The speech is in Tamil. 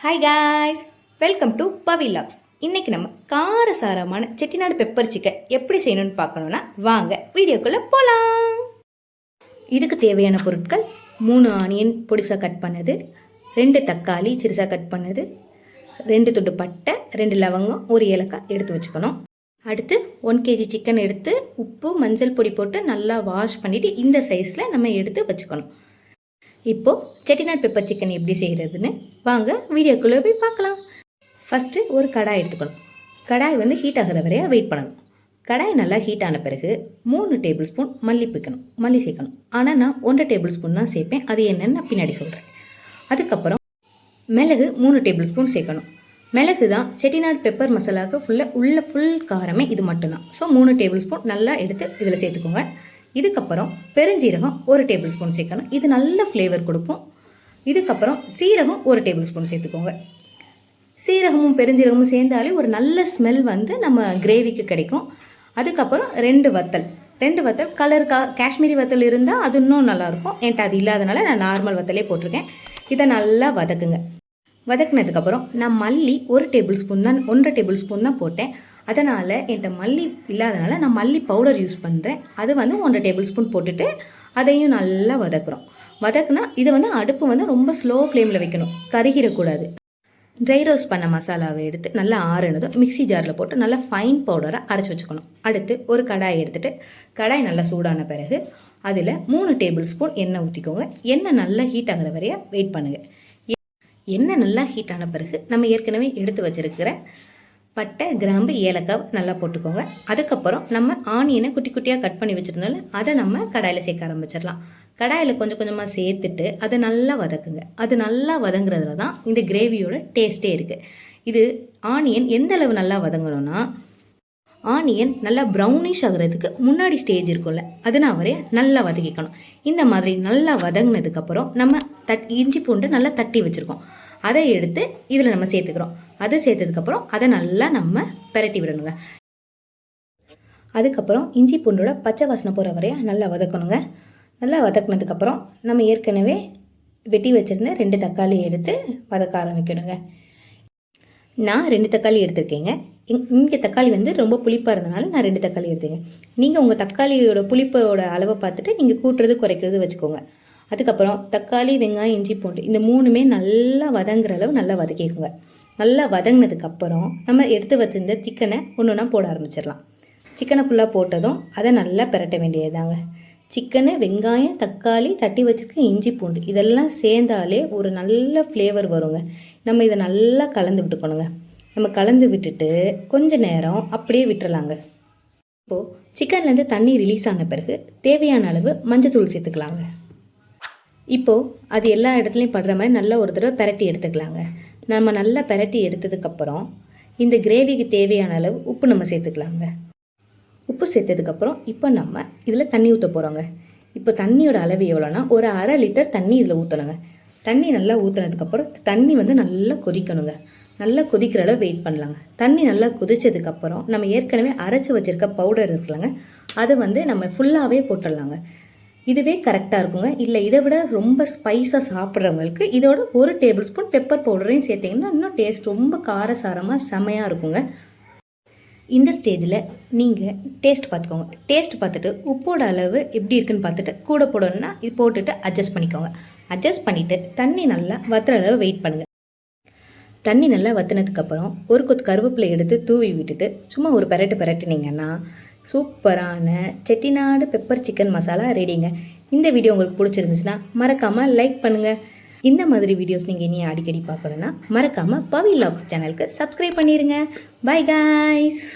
ஹாய் காய்ஸ் வெல்கம் டு பவிலாக்ஸ் இன்றைக்கி நம்ம காரசாரமான செட்டிநாடு பெப்பர் சிக்கன் எப்படி செய்யணும்னு பார்க்கணுன்னா வாங்க வீடியோக்குள்ளே போகலாம் இதுக்கு தேவையான பொருட்கள் மூணு ஆனியன் பொடிசாக கட் பண்ணது ரெண்டு தக்காளி சிறுசாக கட் பண்ணது ரெண்டு துண்டு பட்டை ரெண்டு லவங்கம் ஒரு ஏலக்காய் எடுத்து வச்சுக்கணும். அடுத்து ஒன் கேஜி சிக்கன் எடுத்து உப்பு மஞ்சள் பொடி போட்டு நல்லா வாஷ் பண்ணிவிட்டு இந்த சைஸில் நம்ம எடுத்து வச்சுக்கணும். இப்போது செட்டிநாட் பெப்பர் சிக்கன் எப்படி செய்கிறதுன்னு வாங்க வீடியோக்குள்ளே போய் பார்க்கலாம். ஃபஸ்ட்டு ஒரு கடாய் எடுத்துக்கணும். கடாய் வந்து ஹீட் ஆகிற வரையா வெயிட் பண்ணணும். கடாய் நல்லா ஹீட் ஆன பிறகு மூணு டேபிள் ஸ்பூன் மல்லி பிக்கணும் மல்லி சேர்க்கணும். ஆனால் நான் ஒன்றரை டேபிள் ஸ்பூன் தான் சேர்ப்பேன். அது என்னென்னு நான் பின்னாடி சொல்கிறேன் அதுக்கப்புறம் மிளகு மூணு டேபிள் ஸ்பூன் சேர்க்கணும். மிளகு தான் செட்டிநாடு பெப்பர் மசாலாவுக்கு ஃபுல்லாக உள்ள ஃபுல் காரமே இது மட்டும்தான். ஸோ மூணு டேபிள் ஸ்பூன் நல்லா எடுத்து இதில் சேர்த்துக்கோங்க. இதுக்கப்புறம் பெருஞ்சீரகம் ஒரு டேபிள் ஸ்பூன் சேர்க்கணும். இது நல்ல ஃப்ளேவர் கொடுக்கும். இதுக்கப்புறம் சீரகம் ஒரு டேபிள் ஸ்பூன் சேர்த்துக்கோங்க. சீரகமும் பெருஞ்சீரகமும் சேர்ந்தாலே ஒரு நல்ல ஸ்மெல் வந்து நம்ம கிரேவிக்கு கிடைக்கும். அதுக்கப்புறம் ரெண்டு வத்தல். ரெண்டு வத்தல் கலர் கா காஷ்மீரி வத்தல் இருந்தால் அது இன்னும் நல்லாயிருக்கும் என்கிட்ட அது இல்லாதனால நான் நார்மல் வத்தலே போட்டிருக்கேன். இதை நல்லா வதக்குங்க. வதக்குனதுக்கப்புறம் நான் மல்லி ஒரு டேபிள் ஸ்பூன் தான் ஒன்றரை டேபிள் ஸ்பூன் தான் போட்டேன். அதனால் என்கிட்ட மல்லி இல்லாதனால நான் மல்லி பவுடர் யூஸ் பண்ணுறேன் அது வந்து ஒன்றரை டேபிள் ஸ்பூன் போட்டுட்டு அதையும் நல்லா வதக்குறோம். வதக்குனா இதை வந்து அடுப்பு வந்து ரொம்ப ஸ்லோ ஃப்ளேமில் வைக்கணும். கருகிடக்கூடாது. ட்ரை ரோஸ்ட் பண்ண மசாலாவை எடுத்து நல்லா ஆறுனதும் மிக்ஸி ஜாரில் போட்டு நல்லா ஃபைன் பவுடரை அரைச்சி வச்சுக்கணும். அடுத்து ஒரு கடாய் எடுத்துகிட்டு கடாய் நல்லா சூடான பிறகு அதில் மூணு டேபிள் ஸ்பூன் எண்ணெய் ஊற்றிக்கோங்க எண்ணெய் நல்லா ஹீட் ஆகிற வரைய வெயிட் பண்ணுங்கள் எண்ணெய் நல்லா ஹீட் ஆன பிறகு நம்ம ஏற்கனவே எடுத்து வச்சிருக்கிற பட்டை கிராம்பு ஏலக்காய் நல்லா போட்டுக்கோங்க. அதுக்கப்புறம் நம்ம ஆனியனை குட்டி குட்டியாக கட் பண்ணி வச்சுருந்தோம்ல அதை நம்ம கடாயில் சேர்க்க ஆரம்பிச்சிடலாம். கடாயில் கொஞ்சம் கொஞ்சமாக சேர்த்துட்டு அதை நல்லா வதக்குங்க. அது நல்லா வதங்குறதுல தான் இந்த கிரேவியோட டேஸ்ட்டே இருக்குது இது ஆனியன் எந்த அளவு நல்லா வதங்கணும்னா ஆனியன் நல்லா ப்ரௌனிஷ் ஆகுறதுக்கு முன்னாடி ஸ்டேஜ் இருக்கும்ல அதனால் வரைய நல்லா வதக்கிக்கணும். இந்த மாதிரி நல்லா வதங்கினதுக்கப்புறம் நம்ம தட் இஞ்சி பூண்டு நல்லா தட்டி வச்சுருக்கோம். அதை எடுத்து இதில் நம்ம சேர்த்துக்கிறோம். அதை சேர்த்ததுக்கப்புறம் அதை நல்லா நம்ம பெரட்டி விடணுங்க. அதுக்கப்புறம் இஞ்சி பூண்டோட பச்சை வாசனை போகிற வரைய நல்லா வதக்கணுங்க. நல்லா வதக்குனதுக்கப்புறம் நம்ம ஏற்கனவே வெட்டி வச்சுருந்த ரெண்டு தக்காளி எடுத்து வதக்க ஆரம்பிக்கணுங்க. நான் ரெண்டு தக்காளி எடுத்திருக்கேங்க. இங்கே தக்காளி வந்து ரொம்ப புளிப்பாக இருந்தனால நான் ரெண்டு தக்காளி எடுத்தேங்க. நீங்கள் உங்கள் தக்காளியோட புளிப்போட அளவை பார்த்துட்டு நீங்கள் கூட்டுறது குறைக்கிறது வச்சுக்கோங்க. அதுக்கப்புறம் தக்காளி வெங்காயம் இஞ்சி பூண்டு இந்த மூணுமே நல்லா வதங்குற அளவு நல்லா வதக்கிக்கோங்க. நல்லா வதங்கினதுக்கப்புறம் நம்ம எடுத்து வச்சிருந்த சிக்கனை ஒன்று ஒன்றா போட ஆரம்பிச்சிடலாம். சிக்கனை ஃபுல்லாக போட்டதும் அதை நல்லா பிரட்ட வேண்டியதுதாங்க. சிக்கனு வெங்காயம் தக்காளி தட்டி வச்சுருக்க இஞ்சி பூண்டு. இதெல்லாம் சேர்ந்தாலே ஒரு நல்ல ஃப்ளேவர் வருங்க. நம்ம இதை நல்லா கலந்து விட்டுக்கணுங்க. நம்ம கலந்து விட்டுட்டு கொஞ்ச நேரம் அப்படியே விட்டுறலாங்க. இப்போது சிக்கன்லேருந்து தண்ணி ரிலீஸ் ஆன பிறகு தேவையான அளவு மஞ்சத்தூள் சேர்த்துக்கலாங்க. இப்போது அது எல்லா இடத்துலையும் படுற மாதிரி நல்லா ஒரு தடவை பெரட்டி எடுத்துக்கலாங்க. நம்ம நல்லா பெரட்டி எடுத்ததுக்கப்புறம் இந்த கிரேவிக்கு தேவையான அளவு உப்பு நம்ம சேர்த்துக்கலாங்க. உப்பு சேர்த்ததுக்கப்புறம் இப்போ நம்ம இதில் தண்ணி ஊற்ற போகிறோங்க இப்போ தண்ணியோட அளவு எவ்வளோனா ஒரு அரை லிட்டர் தண்ணி இதில் ஊற்றணுங்க தண்ணி நல்லா ஊற்றினதுக்கப்புறம் தண்ணி வந்து நல்லா கொதிக்கணுங்க. நல்லா கொதிக்கிற அளவு வெயிட் பண்ணலாங்க. தண்ணி நல்லா கொதிச்சதுக்கப்புறம் நம்ம ஏற்கனவே அரைச்சி வச்சுருக்க பவுடர் இருக்குல்லங்க அதை வந்து நம்ம ஃபுல்லாகவே போட்டுடலாங்க. இதுவே கரெக்டாக இருக்குங்க. இல்லை இதை விட ரொம்ப ஸ்பைஸாக சாப்பிட்றவங்களுக்கு இதோட ஒரு டேபிள் ஸ்பூன் பெப்பர் பவுடரையும் சேர்த்திங்கன்னா இன்னும் டேஸ்ட் ரொம்ப காரசாரமாக செமையாக இருக்குங்க. இந்த ஸ்டேஜில் நீங்கள் டேஸ்ட் பார்த்துக்கோங்க. டேஸ்ட் பார்த்துட்டு உப்போட அளவு எப்படி இருக்குன்னு பார்த்துட்டு கூட போடணும்னா இது போட்டுட்டு அட்ஜஸ்ட் பண்ணிக்கோங்க. அட்ஜஸ்ட் பண்ணிவிட்டு தண்ணி நல்லா வத்துற அளவு வெயிட் பண்ணுங்கள் தண்ணி நல்லா வத்தினதுக்கப்புறம் ஒரு கொத்து கருவேப்பிலை எடுத்து தூவி விட்டுட்டு சும்மா ஒரு பெரட்டு பெரட்டுனீங்கன்னா சூப்பரான செட்டிநாடு பெப்பர் சிக்கன் மசாலா ரெடிங்க இந்த வீடியோ உங்களுக்கு பிடிச்சிருந்துச்சுன்னா மறக்காமல் லைக் பண்ணுங்கள் இந்த மாதிரி வீடியோஸ் நீங்கள் இனி அடிக்கடி பார்க்கணுன்னா மறக்காமல் பவி லாக்ஸ் சேனலுக்கு சப்ஸ்கிரைப் பண்ணிடுங்க பை காய்ஸ்